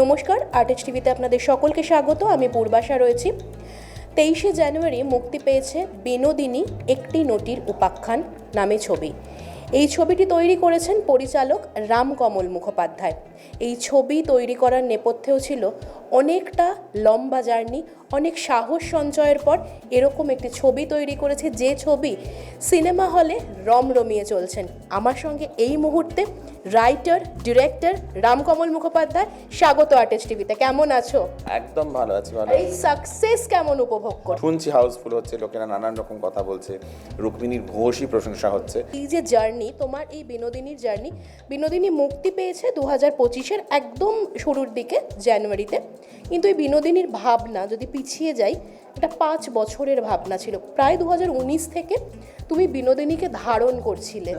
নমস্কার আর্টেজ টিভিতে আপনাদের সকলকে স্বাগত, আমি পূর্বাশা রয়েছি। তেইশে জানুয়ারি মুক্তি পেয়েছে বিনোদিনী একটি নটির উপাখ্যান নামে ছবি। এই ছবিটি তৈরি করেছেন পরিচালক রামকমল মুখোপাধ্যায়। এই ছবি তৈরি করার নেপথ্যেও ছিল অনেকটা লম্বা জার্নি অনেক সাহস সঞ্চয়ের পর এরকম একটি ছবি তৈরি করেছে যে ছবি সিনেমা হলে রমরমিয়ে চলছেন। আমার সঙ্গে এই মুহূর্তে রাইটার ডিরেক্টর রামকমল মুখোপাধ্যায় স্বাগত আর্টিস্ট টিভিতে। কেমন আছো? একদম ভালো আছি ভালো এই সাকসেস কেমন উপভোগ করো শুনছি হাউসফুল হচ্ছে লোকেরা নানান রকম কথা বলছে। রুক্মিণীর ভূয়সী প্রশংসা হচ্ছে। এই যে জার্নি তোমার এই বিনোদিনীর জার্নি বিনোদিনী মুক্তি পেয়েছে দু হাজার পঁচিশের একদম শুরুর দিকে জানুয়ারিতে। কিন্তু এই বিনোদিনীর ভাবনা যদি পিছিয়ে যাই এটা পাঁচ বছরের ভাবনা ছিল। প্রায় দু হাজার উনিশ থেকে তুমি বিনোদিনীকে ধারণ করছিলে।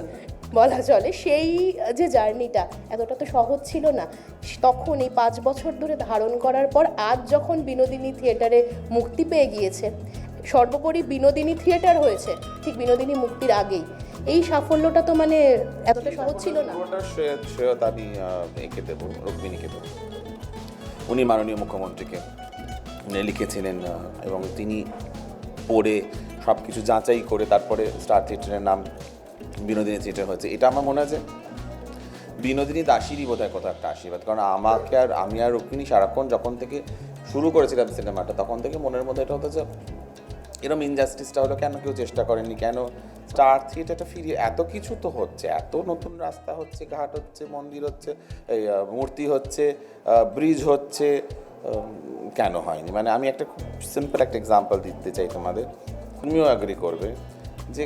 বলা চলে সেই যে জার্নিটা এতটা তো সহজ ছিল না। তখন এই পাঁচ বছর ধরে ধারণ করার পর আজ যখন বিনোদিনী থিয়েটারে মুক্তি পেয়ে গিয়েছে, সর্বোপরি বিনোদিনী থিয়েটার হয়েছে, ঠিক বিনোদিনী মুক্তির আগেই। এই সাফল্যটা তো মানে এতটা সহজ ছিল না। উনি মাননীয় মুখ্যমন্ত্রীকে লিখেছিলেন এবং তিনি পড়ে সব কিছু যাচাই করে তারপরে স্টার থিয়েটারের নাম বিনোদিনী থিয়েটার হয়েছে। এটা আমার মনে হয় বিনোদিনী দাসীরই বোধহয় কোথাও একটা আশীর্বাদ। কারণ আমাকে আর, আমি আর রুক্মিণী সারাক্ষণ যখন থেকে শুরু করেছিলাম সিনেমাটা, তখন থেকে মনের মধ্যে এটা হতো যে এরকম ইনজাস্টিসটা হলো কেন কেউ চেষ্টা করেনি কেন স্টার থিয়েটারটা ফিরিয়ে, এত কিছু তো হচ্ছে, এত নতুন রাস্তা হচ্ছে, ঘাট হচ্ছে, মন্দির হচ্ছে, এই মূর্তি হচ্ছে ব্রিজ হচ্ছে কেন হয়নি? মানে আমি একটা খুব সিম্পল একটা এক্সাম্পল দিতে চাই তোমাদের। তুমিও অ্যাগ্রি করবে যে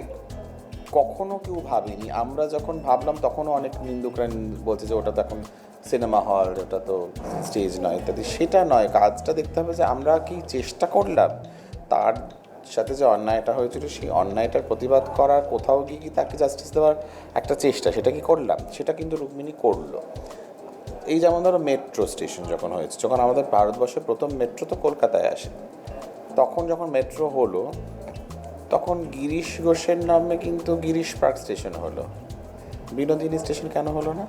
কখনো কেউ ভাবেনি, আমরা যখন ভাবলাম তখনও অনেক নিন্দুকরা বলছে যে ওটা তো এখন সিনেমা হল ওটা তো স্টেজ নয়, ইত্যাদি। সেটা নয়, কাজটা দেখতে হবে যে আমরা কি চেষ্টা করলাম তার সাথে যে অন্যায়টা হয়েছিল, সেই অন্যায়টার প্রতিবাদ করার কোথাও গিয়ে কি তাকে জাস্টিস দেওয়ার একটা চেষ্টা, সেটা কি করলাম? সেটা কিন্তু রুক্মিণী করল। এই যেমন ধরো মেট্রো স্টেশন যখন হয়েছে, যখন আমাদের ভারতবর্ষে প্রথম মেট্রো তো কলকাতায় আসে, তখন যখন মেট্রো হলো, তখন গিরিশ ঘোষের নামে কিন্তু গিরিশ পার্ক স্টেশন হলো। বিনোদিনী স্টেশন কেন হলো না?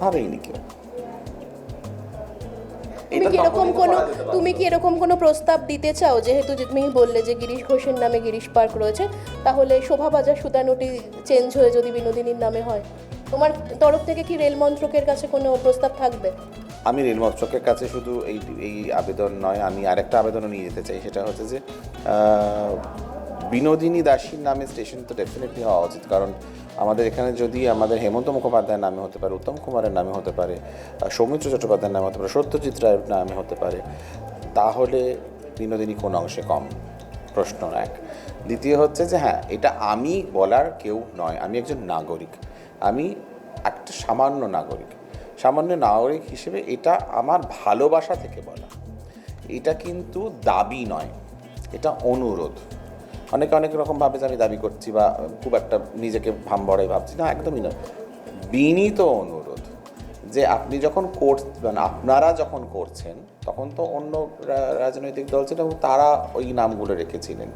ভাবেইনি কেউ। তুমি কি এরকম কোনো। তুমি কি এরকম কোনো প্রস্তাব দিতে চাও যেহেতু যে তুমি বললে যে গিরিশ ঘোষের নামে গিরিশ পার্ক রয়েছে তাহলে শোভাবাজার সুতানুটি চেঞ্জ হয়ে যদি বিনোদিনীর নামে হয় তোমার তরফ থেকে কি রেল মন্ত্রকের কাছে কোনো প্রস্তাব থাকবে আমি রেলমন্ত্রকের কাছে শুধু এই এই আবেদন নয় আমি আরেকটা আবেদনও নিয়ে যেতে চাই সেটা হচ্ছে যে বিনোদিনী দাসীর নামে স্টেশন তো ডেফিনেটলি হওয়া উচিত কারণ আমাদের এখানে যদি আমাদের হেমন্ত মুখোপাধ্যায়ের নামে হতে পারে, উত্তম কুমারের নামে হতে পারে সৌমিত্র চট্টোপাধ্যায়ের নামে হতে পারে, সত্যজিৎ রায়ের নামে হতে পারে, তাহলে বিনোদিনী কোন অংশে কম? প্রশ্ন এক। দ্বিতীয় হচ্ছে যে হ্যাঁ এটা আমি বলার কেউ নয়। আমি একজন নাগরিক। আমি একটা সামান্য নাগরিক। সামান্য নাগরিক হিসেবে এটা আমার ভালোবাসা থেকে বলা। এটা কিন্তু দাবি নয়। এটা অনুরোধ। অনেকে অনেক রকম ভাবে যে আমি দাবি করছি বা খুব একটা নিজেকে ভাম ভাম্বড়াই ভাবছি, না, একদমই নয়। বিনীত অনুরোধ যে আপনি যখন কোর্স মানে আপনারা যখন করছেন, তখন তো অন্য রাজনৈতিক দল ছিল এবং তারা ওই নামগুলো রেখেছিলেন।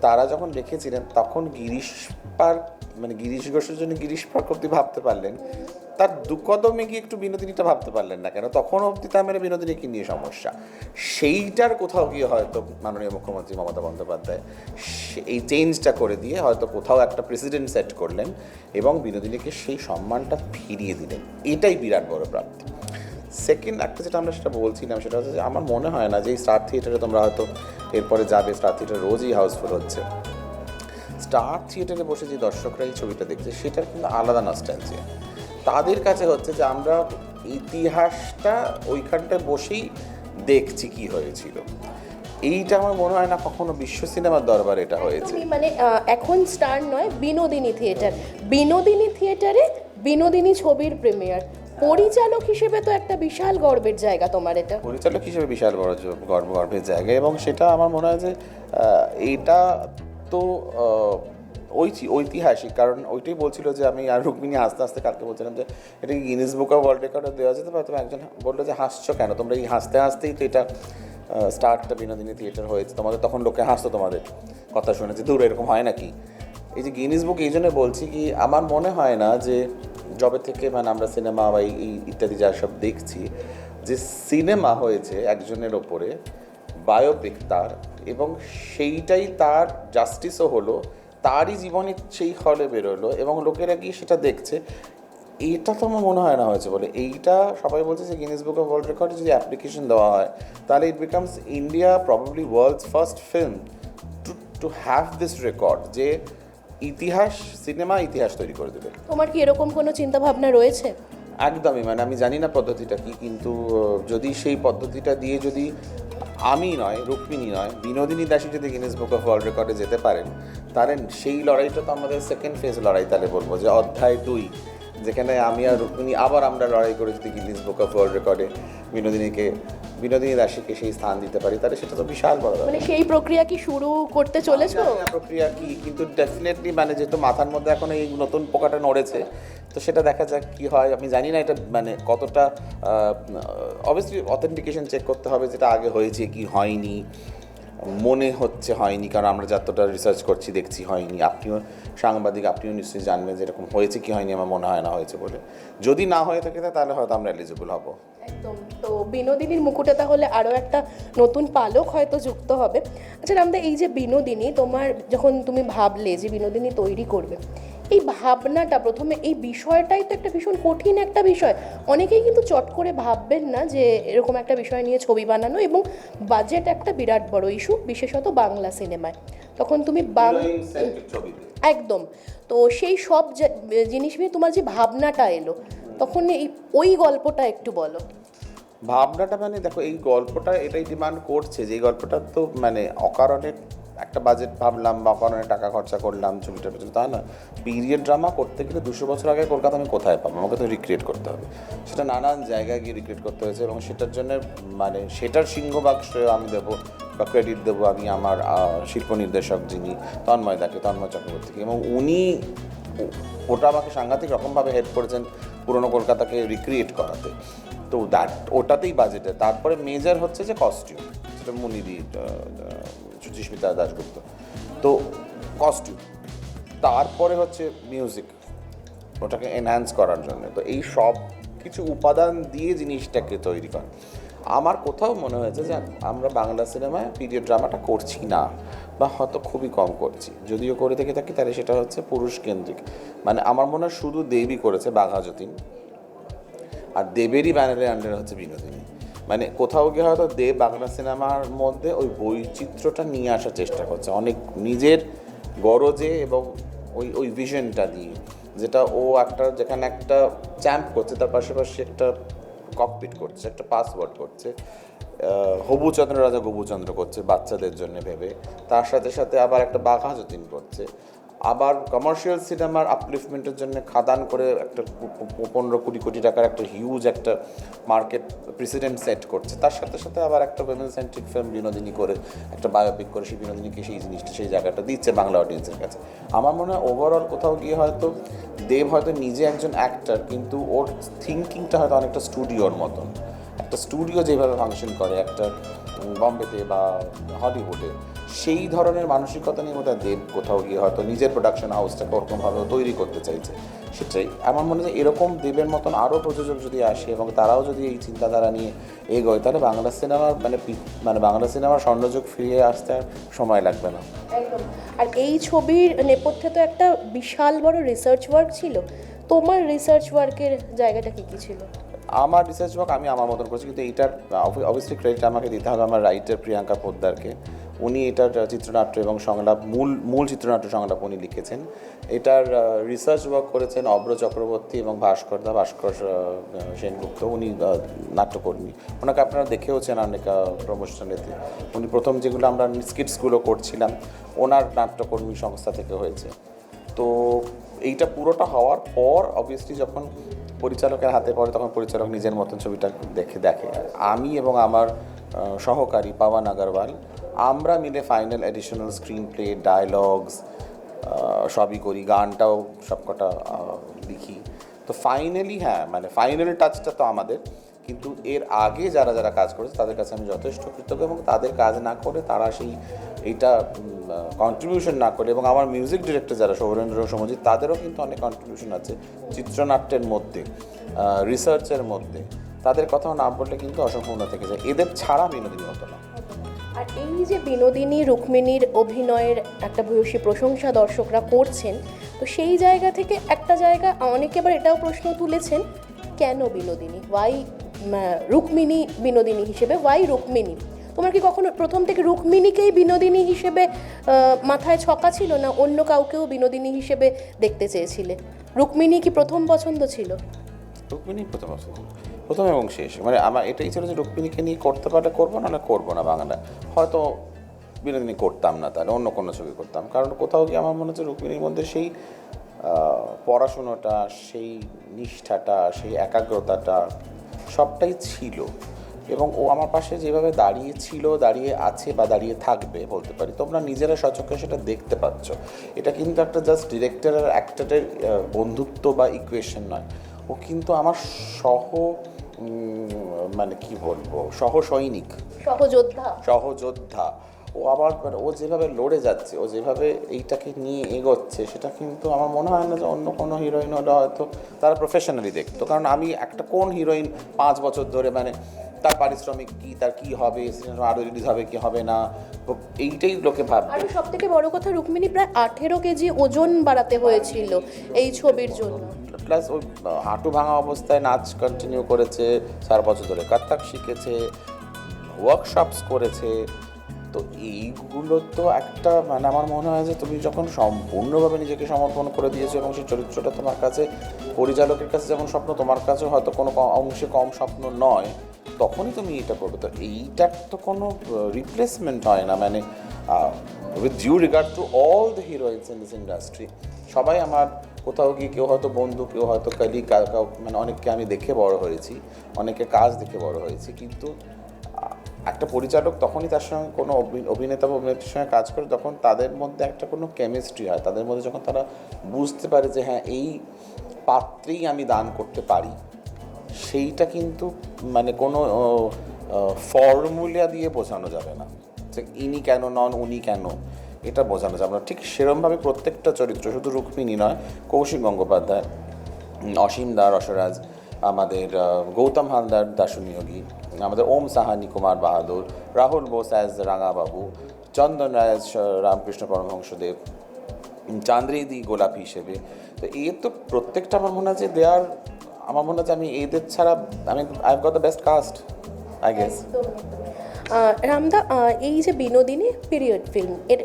তারা যখন রেখেছিলেন, তখন গিরিশ পার্ক মানে গিরিশ ঘোষের জন্য গিরিশ পার্ক অব্দি ভাবতে পারলেন তার দুকদমে গিয়ে একটু বিনোদিনীটা ভাবতে পারলেন না কেন? তখন অবধি তার মানে বিনোদিনীকে নিয়ে সমস্যা? সেইটার কোথাও গিয়ে হয়তো মাননীয় মুখ্যমন্ত্রী মমতা বন্দ্যোপাধ্যায় এই চেঞ্জটা করে দিয়ে হয়তো কোথাও একটা প্রেসিডেন্ট সেট করলেন এবং বিনোদিনীকে সেই সম্মানটা ফিরিয়ে দিলেন। এটাই বিরাট বড় প্রাপ্তি। সেকেন্ড একটা যেটা আমরা সেটা বলছিলাম, সেটা হচ্ছে আমার মনে হয় না যে এই স্টার থিয়েটারে তোমরা হয়তো এরপরে যাবে স্টার থিয়েটার রোজই হাউসফুল হচ্ছে। স্টার থিয়েটারে বসে যে দর্শকরা এই ছবিটা দেখছে, সেটার কিন্তু আলাদা নস্টালজিয়া তাদের কাছে হচ্ছে যে আমরা ইতিহাসটা ওইখানটায় বসেই দেখছি কি হয়েছিল। এইটা আমার মনে হয় না কখনো বিশ্ব সিনেমার দরবার এটা হয়েছে। মানে এখন স্টার নয় বিনোদিনী থিয়েটার। বিনোদিনী থিয়েটারে বিনোদিনী ছবির প্রিমিয়ার। পরিচালক হিসেবে তো একটা বিশাল গর্বের জায়গা তোমার এটা। পরিচালক হিসেবে বিশাল বড় গর্ব গর্বের জায়গা এবং সেটা আমার মনে হয় যে এটা তো ঐতি- ঐতিহাসিক। কারণ ওইটাই বলছিল যে আমি আর রুক্মিণী হাসতে হাসতে কালকে বলছিলাম যে এটা কি গিনিস বুক অফ ওয়ার্ল্ড রেকর্ডে দেওয়া যেতে পারে? তুমি একজন বলল যে, হাসছো কেন? তোমরা এই হাসতে হাসতেই তো এটা স্টার্টটা বিনোদিনী থিয়েটার হয়েছে। তোমাদের তখন লোকে হাসতো তোমাদের। কথা শুনে যে দূর এরকম হয় নাকি? এই যে গিনিস বুক এই জন্য বলছি কি, আমার মনে হয় না যে জবে থেকে মানে আমরা সিনেমা বা এই ইত্যাদি যা সব দেখছি, যে সিনেমা হয়েছে একজনের ওপরে বায়োপিক তার। এবং সেইটাই তার জাস্টিসও হলো তারই জীবনে সেই হলে বেরোলো এবং লোকেরা গিয়ে সেটা দেখছে। এটা তো আমার মনে হয় না হয়েছে বলে। এইটা সবাই বলছে যে গিনেস বুক অফ ওয়ার্ল্ড রেকর্ডে যদি অ্যাপ্লিকেশন দেওয়া হয় তাহলে it becomes India probably world's first film to to have this record যে ইতিহাস সিনেমা ইতিহাস তৈরি করে দেবে। তোমার কি এরকম কোনো চিন্তা ভাবনা রয়েছে? একদমই মানে আমি জানি না পদ্ধতিটা কি কিন্তু যদি সেই পদ্ধতিটা দিয়ে যদি আমি নয়, রুক্মিণী নয়, বিনোদিনী দাসী যদি গিনেস বুক অফ ওয়ার্ল্ড রেকর্ডে যেতে পারেন, তাহলে সেই লড়াইটা তো আমাদের সেকেন্ড ফেজ লড়াই তাহলে বলব, যে অধ্যায় দুই। যেখানে আমি আর রুক্মিণী আবার আমরা লড়াই করে যদি গিনেস বুক অফ ওয়ার্ল্ড রেকর্ডে বিনোদিনীকে বিনোদিনী দাসীকে সেই স্থান দিতে পারি তাহলে সেটা তো বিশাল বড় মানে সেই প্রক্রিয়া কি শুরু করতে চলেছো? প্রক্রিয়া কি কিন্তু ডেফিনেটলি মানে যেহেতু মাথার মধ্যে এখন এই নতুন পোকাটা নড়েছে তো সেটা দেখা যাক কি হয়। আমি জানি না এটা মানে কতটা অবভিয়াসলি অথেন্টিকেশন চেক করতে হবে যেটা আগে হয়েছে কি হয়নি। মনে হচ্ছে হয়নি, কারণ আমরা যতটা রিসার্চ করছি দেখছি হয়নি। আপনিও সাংবাদিক, আপনিও নিশ্চয়ই জানবেন যে এরকম হয়েছে কি হয়নি, আমার মনে হয় না হয়েছে বলে। যদি না হয়ে থাকে তাহলে হয়তো আমরা এলিজিবল হব। একদম। তো বিনোদিনীর মুকুটে তাহলে আরও একটা নতুন পালক হয়তো যুক্ত হবে। আচ্ছা রামদা, এই যে বিনোদিনী, তোমার যখন তুমি ভাবলে যে বিনোদিনী তৈরি করবে এই ভাবনাটা প্রথমে এই বিষয়টাই তো একটা ভীষণ কঠিন একটা বিষয়। অনেকেই কিন্তু চট করে ভাববেন না যে এরকম একটা বিষয় নিয়ে ছবি বানানো এবং বাজেট একটা বিরাট বড় ইস্যু বিশেষত বাংলা সিনেমায় তখন তুমি বাং ছবিতে একদম। তো সেই সব জিনিস নিয়ে তোমার যে ভাবনাটা এলো তখন এই ওই গল্পটা একটু বলো। ভাবনাটা মানে দেখো এই গল্পটা এটাই ডিমান্ড করছে যে এই গল্পটা তো মানে অকারণে একটা বাজেট ভাবলাম বা অকারণে টাকা খরচা করলাম ছবিটার পেছনে, তা না। পিরিয়ড ড্রামা করতে গেলে দুশো বছর আগে কলকাতা আমি কোথায় পাবো? আমাকে তো রিক্রিয়েট করতে হবে। সেটা নানান জায়গায় গিয়ে রিক্রিয়েট করতে হয়েছে এবং সেটার জন্য মানে সেটার সিংহভাগ আমি দেবো বা ক্রেডিট দেবো আমি আমার শিল্প নির্দেশক যিনি তন্ময় দাকে, তন্ময় চক্রবর্তীকে। এবং উনি ওটা আমাকে সাংঘাতিক রকমভাবে হেল্প করেছেন পুরনো কলকাতাকে রিক্রিয়েট করাতে। তো দ্যাট ওটাতেই বাজেটে তারপরে মেজার হচ্ছে যে কস্টিউম সেটা মুনিদি সুচিস্মিতা দাশগুপ্ত তো কস্টিউম তারপরে হচ্ছে মিউজিক ওটাকে এনহ্যান্স করার জন্য তো এই সব কিছু উপাদান দিয়ে জিনিসটাকে তৈরি করে আমার কোথাও মনে হয়েছে যে আমরা বাংলা সিনেমায় পিরিয়ড ড্রামাটা করছি না বা হয়তো খুবই কম করছি যদিও করে থেকে থাকি তাহলে সেটা হচ্ছে পুরুষ কেন্দ্রিক মানে আমার মনে হয় শুধু দেবী করেছে বাঘা যতীন আর দেবেরই ব্যানারের আন্ডারে হচ্ছে বিনোদিনী মানে কোথাও গিয়ে হয়তো দে বাংলা সিনেমার মধ্যে ওই বৈচিত্র্যটা নিয়ে আসার চেষ্টা করছে। অনেক নিজের গরজে এবং ওই ওই ভিশনটা দিয়ে। যেটা ও একটা, যেখানে একটা চ্যাম্প করছে, তার পাশাপাশি একটা ককপিট করছে, একটা পাসওয়ার্ড করছে। হবুচন্দ্র রাজা গবুচন্দ্র করছে বাচ্চাদের জন্য ভেবে। তার সাথে সাথে আবার একটা বাঘা যতীন করছে। আবার কমার্শিয়াল সিনেমার আপলিফমেন্টের জন্য খাদান করে একটা পনেরো কুড়ি কোটি টাকার একটা হিউজ একটা মার্কেট প্রেসিডেন্ট সেট করছে। তার সাথে সাথে আবার একটা উইমেন সেন্ট্রিক ফিল্ম বিনোদিনী করে, একটা বায়োপিক করে, সেই বিনোদিনীকে সেই জিনিসটা, সেই জায়গাটা দিচ্ছে বাংলা অডিয়েন্সের কাছে। আমার মনে হয় ওভারঅল কোথাও গিয়ে হয়তো দেব হয়তো নিজে একজন অ্যাক্টার কিন্তু ওর থিঙ্কিংটা হয়তো অনেকটা স্টুডিওর মতন। একটা স্টুডিও যেভাবে ফাংশন করে, একটা বম্বেতে বা হলিউডে সেই ধরনের মানসিকতা নিয়ে বোধহয় দেব কোথাও গিয়ে হয়তো নিজের প্রোডাকশন হাউসটাকে ওরকমভাবে তৈরি করতে চাইছে। সেটাই, আমার মনে হয় এরকম দেবের মতন আরও প্রযোজক যদি আসে এবং তারাও যদি এই চিন্তাধারা নিয়ে এগোয়, তাহলে বাংলা সিনেমার মানে মানে বাংলা সিনেমার স্বর্ণযোগ ফিরিয়ে আসতে আর সময় লাগবে না। আর এই ছবির নেপথ্যে তো একটা বিশাল বড় রিসার্চ ওয়ার্ক ছিল। তোমার রিসার্চ ওয়ার্কের জায়গাটা কী কী ছিল? আমার রিসার্চ ওয়ার্ক আমি আমার মতন করছি, কিন্তু এইটার অবভিয়াসলি ক্রেডিট আমাকে দিতে হবে আমার রাইটার প্রিয়াঙ্কা পোদ্দারকে। উনি এটার চিত্রনাট্য এবং সংলাপ, মূল মূল চিত্রনাট্য সংলাপ উনি লিখেছেন। এটার রিসার্চ ওয়ার্ক করেছেন অব্র চক্রবর্তী এবং ভাস্কর দা, ভাস্কর সেনগুপ্ত। উনি নাট্যকর্মী। ওনাকে আপনারা দেখেওছেন অনেক প্রমোশনেতে উনি প্রথম যেগুলো আমরা স্কিটসগুলো করছিলাম, ওনার নাট্যকর্মী সংস্থা থেকে হয়েছে। তো এইটা পুরোটা হওয়ার পর অবভিয়াসলি যখন পরিচালকের হাতে পড়ে তখন পরিচালক নিজের মতন ছবিটা দেখে দেখে। আমি এবং আমার সহকারী পাওয়ান আগারওয়াল, আমরা মিলে final additional screenplay dialogues সবই করি, গানটাও সবকটা লিখি। তো ফাইনালি হ্যাঁ মানে ফাইনাল টাচটা তো আমাদের। কিন্তু এর আগে যারা যারা কাজ করেছে তাদের কাছে আমি যথেষ্ট কৃতজ্ঞ এবং তাদের কাজ না করে তারা সেই এইটা কন্ট্রিবিউশন না করে এবং আমার মিউজিক ডিরেক্টর যারা সৌরেন্দ্র সমজিৎ, তাদেরও কিন্তু অনেক কন্ট্রিবিউশন আছে চিত্রনাট্যের মধ্যে রিসার্চের মধ্যে। তাদের কথাও না বললে কিন্তু অসম্পূর্ণ থেকে যায়। এদের ছাড়া বিনোদিনী হতো না। আর এই যে বিনোদিনী, রুক্মিণীর অভিনয়ের একটা ভূয়সী প্রশংসা দর্শকরা করছেন, তো সেই জায়গা থেকে একটা জায়গা অনেকে আবার এটাও প্রশ্ন তুলেছেন, কেন বিনোদিনী? ওয়াই রুক্মিণী বিনোদিনী হিসেবে। ওয়াই রুক্মিণী? তোমার কি কখনো প্রথম থেকে রুক্মিণীকেই বিনোদিনী হিসেবে মাথায় ছকা ছিল না অন্য কাউকেও বিনোদিনী হিসেবে দেখতে চেয়েছিলে? রুক্মিণী কি প্রথম পছন্দ ছিল? রুক্মিণী প্রথম প্রথম এবং শেষ। মানে আমার এটাই ছিল যে রুক্মিণীকে নিয়ে করতে পারলে করব না করব না বাংলা হয়তো বিনোদিনী করতাম না তাহলে, অন্য কোনো ছবি করতাম। কারণ কোথাও গিয়ে আমার মনে হচ্ছে রুক্মিণীর মধ্যে সেই পড়াশুনোটা, সেই নিষ্ঠাটা, সেই একাগ্রতাটা সবটাই ছিল। এবং ও আমার পাশে যেভাবে দাঁড়িয়ে ছিল দাঁড়িয়ে আছে বা দাঁড়িয়ে থাকবে বলতে পারি তোমরা নিজেরা সচক্ষে সেটা দেখতে পাচ্ছ। এটা কিন্তু একটা জাস্ট ডিরেক্টর আর অ্যাক্টারের বন্ধুত্ব বা ইকুয়েশন নয়। ও কিন্তু আমার সহ মানে কি বলব সহ সৈনিক সহযোদ্ধা। সহযোদ্ধা। ও আবার মানে ও যেভাবে লড়ে যাচ্ছে ও যেভাবে এইটাকে নিয়ে এগোচ্ছে সেটা কিন্তু আমার মনে হয় না যে অন্য কোনো হিরোইন হলে হয়তো তারা প্রফেশনালি দেখতো। কারণ আমি একটা কোন হিরোইন পাঁচ বছর ধরে মানে তার পারিশ্রমিক কি তার কি হবে আরও রিলিজ হবে কি হবে না এইটাই লোকে ভাববে। আর সব থেকে বড় কথা রুক্মিণী প্রায় আঠেরো কেজি ওজন বাড়াতে হয়েছিল এই ছবির জন্য। প্লাস ওই হাঁটু ভাঙা অবস্থায় নাচ কন্টিনিউ করেছে চার বছর ধরে। কত্থক শিখেছে ওয়ার্কশপস করেছে তো এইগুলো তো একটা মানে আমার মনে হয় যে তুমি যখন সম্পূর্ণভাবে নিজেকে সমর্পণ করে দিয়েছ এবং সেই চরিত্রটা তোমার কাছে, পরিচালকের কাছে যেমন স্বপ্ন, তোমার কাছে হয়তো কোনো অংশে কম স্বপ্ন নয়, তখনই তুমি এটা করবে। তো এইটার তো কোনো রিপ্লেসমেন্ট হয় না। মানে with due regard to all the heroines in this industry সবাই আমার কোথাও গিয়ে কেউ হয়তো বন্ধু, কেউ হয়তো কালি মানে অনেককে আমি দেখে বড় হয়েছি, অনেকে কাজ দেখে বড় হয়েছি, কিন্তু একটা পরিচালক তখনই তার সঙ্গে কোনো অভি- অভিনেতা বা অভিনেত্রীর সঙ্গে কাজ করে তখন তাদের মধ্যে একটা কোনো কেমিস্ট্রি হয়, তাদের মধ্যে যখন তারা বুঝতে পারে যে হ্যাঁ এই পাত্রেই আমি দান করতে পারি, সেইটা কিন্তু মানে কোনো ফর্মুলা দিয়ে বোঝানো যাবে না যে ইনি কেন নন, উনি কেন, এটা বোঝানো যাবে না। ঠিক সেরমভাবে প্রত্যেকটা চরিত্র, শুধু রুক্মিণী নয়, কৌশিক গঙ্গোপাধ্যায় অসীম দা রসরাজ আমাদের গৌতম হালদার দাসুনিয়োগী আমাদের ওম সাহানি কুমার বাহাদুর, রাহুল বোস অ্যাজ রাঙাবাবু, চন্দন রায় রামকৃষ্ণ পরমহংসদেব চান্দ্রিদি গোলাপি হিসেবে। তো এর তো প্রত্যেকটা আমার মনে যে দেয়ার আমার মনে হচ্ছে আমি এদের ছাড়া, আমি I got the best cast I guess রামদা এই যে বিনোদিনী পিরিয়ড ফিল্ম এর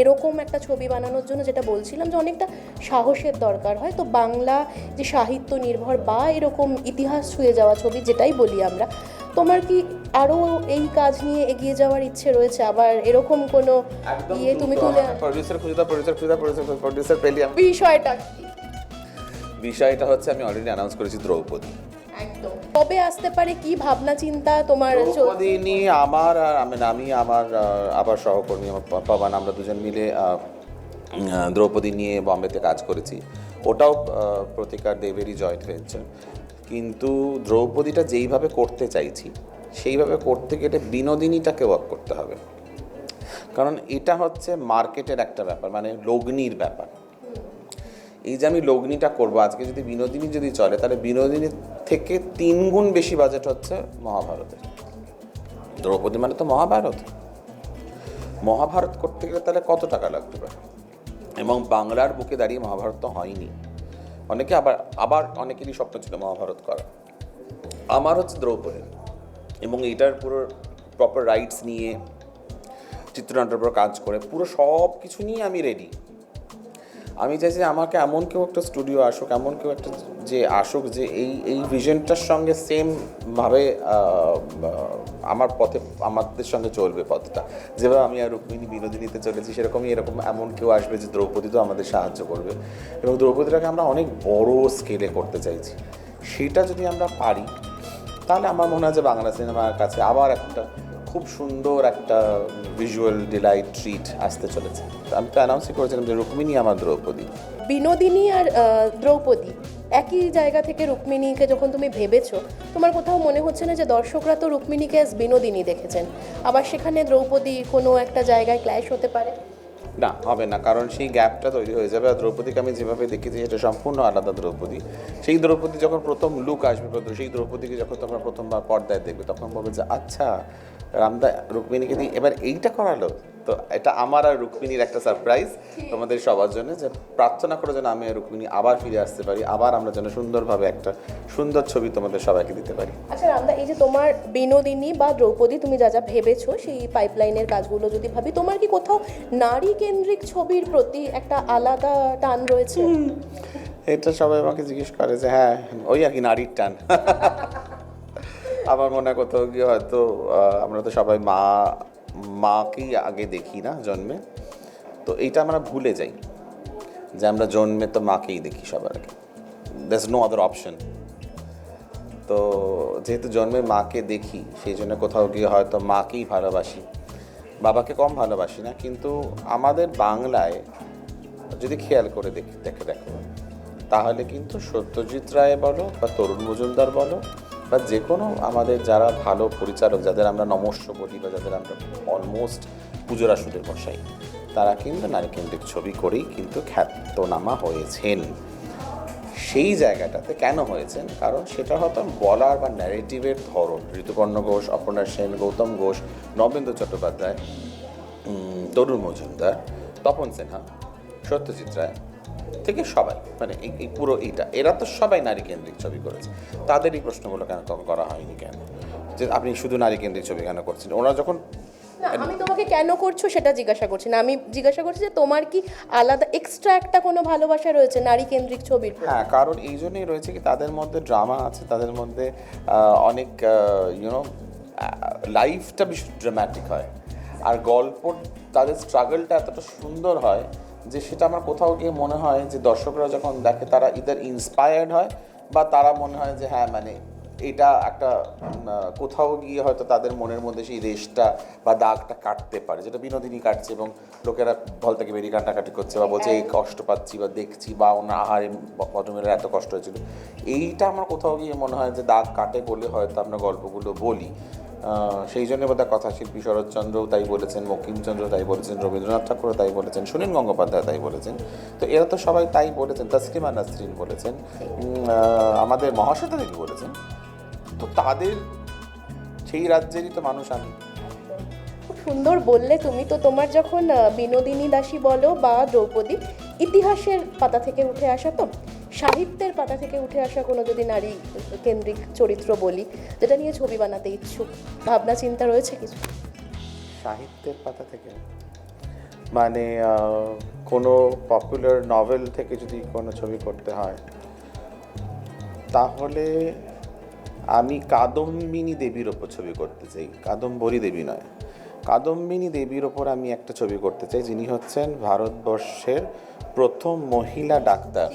এরকম একটা ছবি বানানোর জন্য যেটা বলছিলাম যে অনেকটা সাহসের দরকার হয়। তো বাংলা যে সাহিত্য নির্ভর বা এরকম ইতিহাস ছুঁয়ে যাওয়া ছবি যেটাই বলি আমরা তোমার কি আরও এই কাজ নিয়ে এগিয়ে যাওয়ার ইচ্ছে রয়েছে? আবার এরকম কোনো ইয়ে তুমি তুলে প্রডিউসার খুঁজে প্রডিউসার খুঁজে প্রডিউসার প্রডিউসার পেলি বিষয়টা কি? বিষয়টা হচ্ছে আমি অলরেডি অ্যানাউন্স করেছি দ্রৌপদী। কবে আসতে পারে কি ভাবনা চিন্তা তোমার আমার আর আমি আমি আমার আবার সহকর্মী আমার পাবান আমরা দুজন মিলে দ্রৌপদী নিয়ে বম্বেতে কাজ করেছি। ওটাও প্রতিকার দেবেরই জয়েন্ট ভেঞ্চার কিন্তু দ্রৌপদীটা যেইভাবে করতে চাইছি সেইভাবে করতে গেলে বিনোদিনীটাকে ওয়ার্ক করতে হবে। কারণ এটা হচ্ছে মার্কেটের একটা ব্যাপার মানে লগ্নির ব্যাপার। এই যে আমি লগ্নিটা করব আজকে যদি বিনোদিনী যদি চলে তাহলে বিনোদিনী থেকে তিন গুণ বেশি বাজেট হচ্ছে মহাভারতের। দ্রৌপদী মানে তো মহাভারত। মহাভারত করতে গেলে তাহলে কত টাকা লাগতে পারে? এবং বাংলার বুকে দাঁড়িয়ে মহাভারত তো হয়নি। অনেকে আবার আবার অনেকেরই স্বপ্ন ছিল মহাভারত করা আমার হচ্ছে দ্রৌপদী। এবং এটার পুরো প্রপার রাইটস নিয়ে, চিত্রনাট্যের উপর কাজ করে, পুরো সব কিছু নিয়ে আমি রেডি আমি চাইছি আমাকে এমন কেউ একটা স্টুডিও আসুক, এমন কেউ একটা যে আসুক যে এই এই ভিশনটার সঙ্গে সেমভাবে আমার পথে, আমাদের সঙ্গে চলবে পথটা। যেভাবে আমি আর রুক্মিণী বিনোদিনীতে চলেছি, সেরকমই এরকম এমন কেউ আসবে যে দ্রৌপদী তো আমাদের সাহায্য করবে। এবং দ্রৌপদীটাকে আমরা অনেক বড় স্কেলে করতে চাইছি। সেটা যদি আমরা পারি, তাহলে আমার মনে হয় যে বাংলা সিনেমার কাছে আবার একটা খুব সুন্দর একটা ভিজুয়াল ডিলাইট ট্রিট আসতে চলেছে। আমি তো অ্যানাউন্সই করেছিলাম যে রুক্মিণী আমার দ্রৌপদী। বিনোদিনী আর দ্রৌপদী, একই জায়গা থেকে রুক্মিণীকে যখন তুমি ভেবেছো, তোমার কোথাও মনে হচ্ছে না যে দর্শকরা তো রুক্মিণীকে বিনোদিনী দেখেছেন। আবার সেখানে দ্রৌপদী কোনো একটা জায়গায় ক্ল্যাশ হতে পারে? না, হবে না, কারণ সেই গ্যাপটা তৈরি হয়ে যাবে। আর দ্রৌপদীকে আমি যেভাবে দেখেছি, সেটা সম্পূর্ণ আলাদা দ্রৌপদী। সেই দ্রৌপদী যখন প্রথম লুক আসবে সেই দ্রৌপদীকে যখন তোমরা প্রথমবার পর্দায় দেখবে, তখন বলবে যে আচ্ছা রামদা, রুক্মিণীকে দিয়ে এবার এইটা করালো। তো এটা আমার আর রুক্মিণীর একটা সারপ্রাইজ তোমাদের সবার জন্য যে প্রার্থনা করে যেন আমি আর রুক্মিণী আবার ফিরে আসতে পারি আবার আমরা যেন সুন্দরভাবে একটা সুন্দর ছবি তোমাদের সবাইকে দিতে পারি। আচ্ছা আমরা এই যে তোমার বিনোদিনী বা দ্রৌপদী তুমি যা যা ভেবেছো সেই পাইপলাইনের কাজগুলো যদি ভাবি তোমার কি কোথাও নারী কেন্দ্রিক ছবির প্রতি একটা আলাদা টান রয়েছে? এটা সবাই আমাকে জিজ্ঞেস করে যে হ্যাঁ ওই আর কি নারীর টান। আমার মনে হয় কোথাও গিয়ে হয়তো আমরা তো সবাই মা মাকেই আগে দেখি না জন্মে। তো এইটা আমরা ভুলে যাই যে আমরা জন্মে তো মাকেই দেখি সবার আগে। দ্যাস নো আদার অপশন তো যেহেতু জন্মে মাকে দেখি, সেই জন্য কোথাও গিয়ে হয়তো মাকেই ভালোবাসি। বাবাকে কম ভালোবাসি না, কিন্তু আমাদের বাংলায় যদি খেয়াল করে দেখি, দেখে দেখো, তাহলে কিন্তু সত্যজিৎ রায় বলো বা তরুণ মজুমদার বলো বা যে কোনো আমাদের যারা ভালো পরিচালক, যাদের আমরা নমস্য বলি বা যাদের আমরা অলমোস্ট পুজোর আসরে বসাই, তারা কিন্তু নারীকেন্দ্রিক ছবি করেই কিন্তু খ্যাতনামা হয়েছেন। সেই জায়গাটাতে কেন হয়েছেন? কারণ সেটা হয়তো বলার বা ন্যারেটিভের ধরন, ঋতুপর্ণ ঘোষ, অপর্ণা সেন, গৌতম ঘোষ, নবেন্দ্র চট্টোপাধ্যায় তরুণ মজুমদার, তপন সিনহা, সত্যজিৎ রায় থেকে সবাই মানে এই পুরো এইটা। এরা তো সবাই নারী কেন্দ্রিক ছবি করেছে। তাদের এই প্রশ্নগুলো কেন তখন করা হয়নি কেন? যে আপনি শুধু নারী কেন্দ্রিক ছবি কেন করছেন? ওরা যখন আমি তোমাকে কেন করছ সেটা জিজ্ঞাসা করছি না। আমি জিজ্ঞাসা করছি যে তোমার কি আলাদা এক্সট্রা একটা কোনো ভালোবাসা রয়েছে নারী কেন্দ্রিক ছবির হ্যাঁ কারণ এই জন্যই রয়েছে কি তাদের মধ্যে ড্রামা আছে তাদের মধ্যে অনেক ইউনো লাইফটা বেশি ড্রামাটিক হয়। আর গল্প তাদের স্ট্রাগলটা এতটা সুন্দর হয় যে সেটা আমার কোথাও গিয়ে মনে হয় যে দর্শকরা যখন দেখে তারা ইদার ইন্সপায়ার্ড হয় বা তারা মনে হয় যে হ্যাঁ মানে এটা একটা কোথাও গিয়ে হয়তো তাদের মনের মধ্যে সেই রেশটা বা দাগটা কাটতে পারে। যেটা বিনোদিনী কাটছে এবং লোকেরা বল থেকে বেরিয়ে কাটাকাটি করছে বা বলছে, এই কষ্ট পাচ্ছি বা দেখছি বা ওনার আহারে ভদ্রমের এত কষ্ট হয়েছিল। এইটা আমার কোথাও গিয়ে মনে হয় যে দাগ কাটে বলে হয়তো আমরা গল্পগুলো বলি। সেই জন্য বোধহয় কথাশিল্পী শরৎচন্দ্রও তাই বলেছেন বঙ্কিমচন্দ্র তাই বলেছেন, রবীন্দ্রনাথ ঠাকুরও তাই বলেছেন, সুনীল গঙ্গোপাধ্যায় তাই বলেছেন। তো এরা তো সবাই তাই বলেছেন, তসলিমা নাসরিন বলেছেন আমাদের মহাশ্বেতা দেবী বলেছেন। তো তাদের, সেই রাজ্যেরই তো মানুষ আমি। সুন্দর বললে তুমি তো তোমার যখন বিনোদিনী দাসী বলো বা দ্রৌপদী ইতিহাসের পাতা থেকে উঠে আসা তো, সাহিত্যের পাতা থেকে উঠে আসা কোনো যদি নারী কেন্দ্রিক চরিত্র বলি, যেটা নিয়ে ছবি বানাতে ইচ্ছুক, ভাবনা চিন্তা রয়েছে কিছু? সাহিত্যের পাতা থেকে? মানে কোনো পপুলার নভেল থেকে যদি কোনো ছবি করতে হয়, তাহলে আমি কাদম্বিনী দেবীর ওপর ছবি করতে চাই। কাদম্বরী দেবী নয়। কাদম্বিনী দেবীর ওপর আমি একটা ছবি করতে চাই, যিনি হচ্ছেন ভারতবর্ষের প্রথম মহিলা ডাক্তার।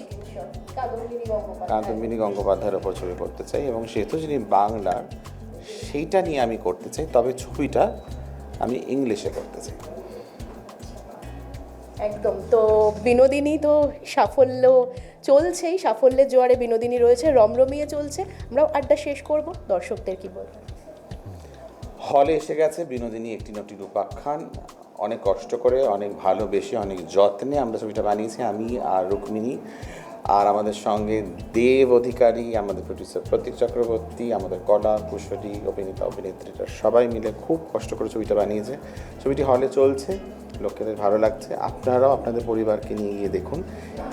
কাদম্বিনী গঙ্গোপাধ্যায়ের ওপর ছবি করতে চাই এবং সেহেতু যিনি বাংলার সেইটা নিয়ে আমি করতে চাই তবে ছবিটা আমি ইংলিশে করতে চাই। একদম তো বিনোদিনী তো সাফল্য চলছেই সাফল্যের জোয়ারে বিনোদিনী রয়েছে রমরমিয়ে চলছে। আমরাও আড্ডা শেষ করব দর্শকদের কি বলব হলে এসে গেছে বিনোদিনী একটি নটি রূপাখ্যান। অনেক কষ্ট করে, অনেক ভালোবেসে, অনেক যত্নে আমরা ছবিটা বানিয়েছি, আমি আর রুক্মিণী। আর আমাদের সঙ্গে দেব অধিকারী, আমাদের প্রডিউসার প্রতীক চক্রবর্তী, আমাদের কলা কুশলী অভিনেতা, অভিনেত্রীরা সবাই মিলে খুব কষ্ট করে ছবিটা বানিয়েছে। ছবিটি হলে চলছে, লোকেদের ভালো লাগছে। আপনারাও আপনাদের পরিবারকে নিয়ে গিয়ে দেখুন।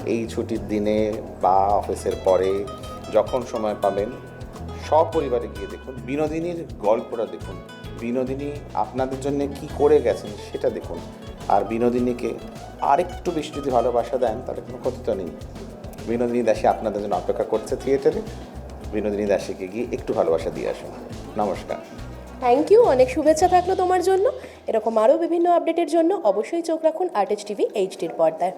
এই ছুটির দিনে বা অফিসের পরে যখন সময় পাবেন, সপরিবারে গিয়ে দেখুন। বিনোদিনীর গল্পটা দেখুন। বিনোদিনী আপনাদের জন্য কি করে গেছেন সেটা দেখুন। আর বিনোদিনীকে আরেকটু বেশি যদি ভালোবাসা দেন, তাহলে কোনো ক্ষতি তো নেই। বিনোদিনী দাসী আপনাদের জন্য অপেক্ষা করছে থিয়েটারে। বিনোদিনী দাসীকে গিয়ে একটু ভালোবাসা দিয়ে আসুন। নমস্কার। থ্যাংক ইউ অনেক শুভেচ্ছা থাকল তোমার জন্য। এরকম আরও বিভিন্ন আপডেটের জন্য অবশ্যই চোখ রাখুন আর্টেজ টিভি এইচডির পর্দায়।